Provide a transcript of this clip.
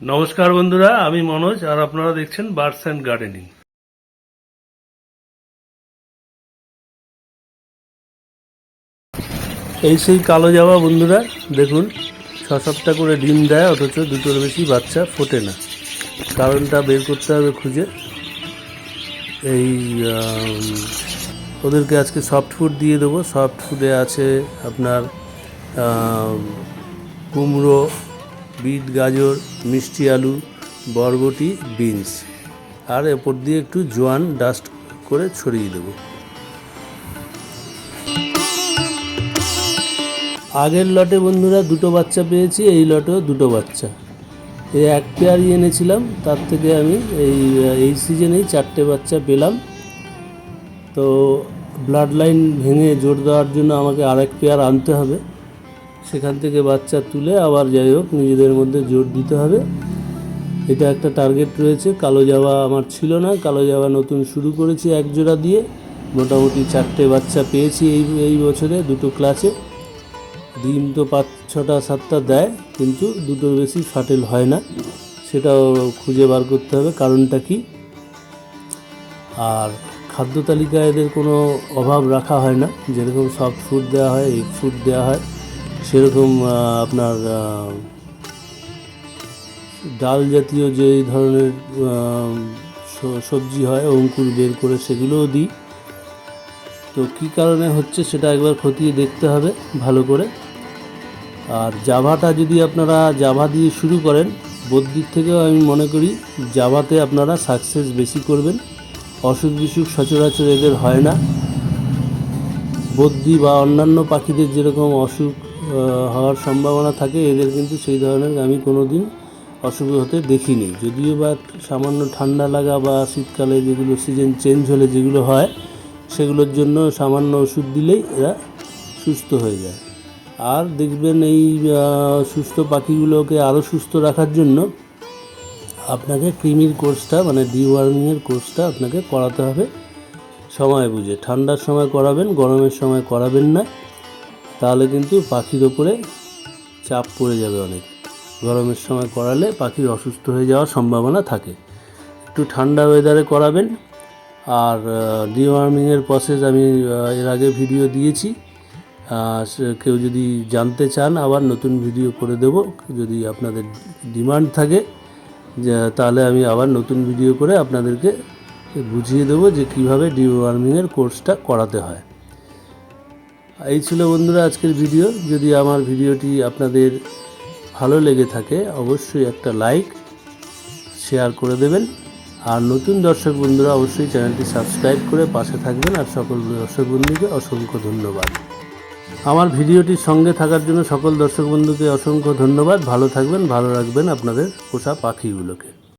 নমস্কার বন্ধুরা, আমি মনোজ, আর আপনারা দেখছেন বার্ডস অ্যান্ড গার্ডেনিং। এই সেই কালো জামা বন্ধুরা, দেখুন ছ সাতটা করে ডিম দেয়, অথচ দুটোর বেশি বাচ্চা ফোটে না। কারণটা বের করতে হবে খুঁজে। এই ওদেরকে আজকে সফট ফুড দিয়ে দেবো। সফট ফুডে আছে আপনার কুমড়ো বিট, গাজর, মিষ্টি আলু, বরবটি, বিনস। আর এরপর দিয়ে একটু জোয়ান ডাস্ট করে ছড়িয়ে দেবো। আগের লটে বন্ধুরা দুটো বাচ্চা পেয়েছি, এই লটেও দুটো বাচ্চা। এই এক পেয়ারই এনেছিলাম, তার থেকে আমি এই এই সিজনেই চারটে বাচ্চা পেলাম। তো ব্লাড লাইন ভেঙে জোর দেওয়ার জন্য আমাকে আরেক পেয়ার আনতে হবে। সেখান থেকে বাচ্চা তুলে আবার যাই হোক নিজেদের মধ্যে জোর দিতে হবে। এটা একটা টার্গেট রয়েছে। কালো জাবা আমার ছিল না। কালো জাবা নতুন শুরু করেছি এক জোড়া দিয়ে। মোটামুটি চারটে বাচ্চা পেয়েছি এই এই বছরে দুটো ক্লাসে ডিম তো পাঁচ, ছটা, সাতটা দেয়, কিন্তু দুটোর বেশি ফাটেল হয় না। সেটাও খুঁজে বার করতে হবে। কারণটা কি? আর খাদ্য তালিকায় এদের কোনো অভাব রাখা হয় না। যেরকম সফট ফুড দেওয়া হয় এগ ফুড দেওয়া হয়। সেরকম আপনার ডাল জাতীয় যে ধরনের সবজি হয়, অঙ্কুর বের করে সেগুলোও দিই। তো কী কারণে হচ্ছে সেটা একবার খতিয়ে দেখতে হবে ভালো করে। আর জাভাটা যদি আপনারা, জাভা দিয়ে শুরু করেন, বদ্যির থেকেও আমি মনে করি জাভাতে আপনারা সাকসেস বেশি করবেন। অসুখ বিসুখ সচরাচর এদের হয় না। বদ্যি বা অন্যান্য পাখিদের যেরকম অসুখ হওয়ার সম্ভাবনা থাকে, এদের কিন্তু সেই ধরনের আমি কোনো দিন অসুবিধা হতে দেখিনি। যদিও বা সামান্য ঠান্ডা লাগা বা শীতকালে যেগুলো সিজন চেঞ্জ হলে যেগুলো হয়, সেগুলোর জন্য সামান্য ওষুধ দিলেই এরা সুস্থ হয়ে যায়। আর দেখবেন এই সুস্থ পাখিগুলোকে আরও সুস্থ রাখার জন্য আপনাকে ক্রিমির কোর্সটা মানে ডিওয়ার্মিংয়ের কোর্সটা আপনাকে করাতে হবে। সময় বুঝে। ঠান্ডার সময় করাবেন, গরমের সময় করাবেন না। তাহলে কিন্তু পাখির ওপরে চাপ পড়ে যাবে অনেক। গরমের সময় করালে পাখির অসুস্থ হয়ে যাওয়ার সম্ভাবনা থাকে। একটু ঠান্ডা ওয়েদারে করাবেন। আর ডিওয়ার্মিংয়ের প্রসেস আমি এর আগে ভিডিও দিয়েছি। কেউ যদি জানতে চান, আবার নতুন ভিডিও করে দেব। যদি আপনাদের ডিমান্ড থাকে তাহলে আমি আবার নতুন ভিডিও করে আপনাদেরকে বুঝিয়ে দেবো যে কীভাবে ডিওয়ার্মিংয়ের কোর্সটা করাতে হয়। এই ছিল বন্ধুরা আজকের ভিডিও। যদি আমার ভিডিওটি আপনাদের ভালো লেগে থাকে, অবশ্যই একটা লাইক শেয়ার করে দেবেন। আর নতুন দর্শক বন্ধুরা, অবশ্যই চ্যানেলটি সাবস্ক্রাইব করে পাশে থাকবেন। আর সকল দর্শক বন্ধুকে অসংখ্য ধন্যবাদ। আমার ভিডিওটির সঙ্গে থাকার জন্য সকল দর্শক বন্ধুকে অসংখ্য ধন্যবাদ। ভালো থাকবেন, ভালো রাখবেন আপনাদের পোষা পাখিগুলোকে।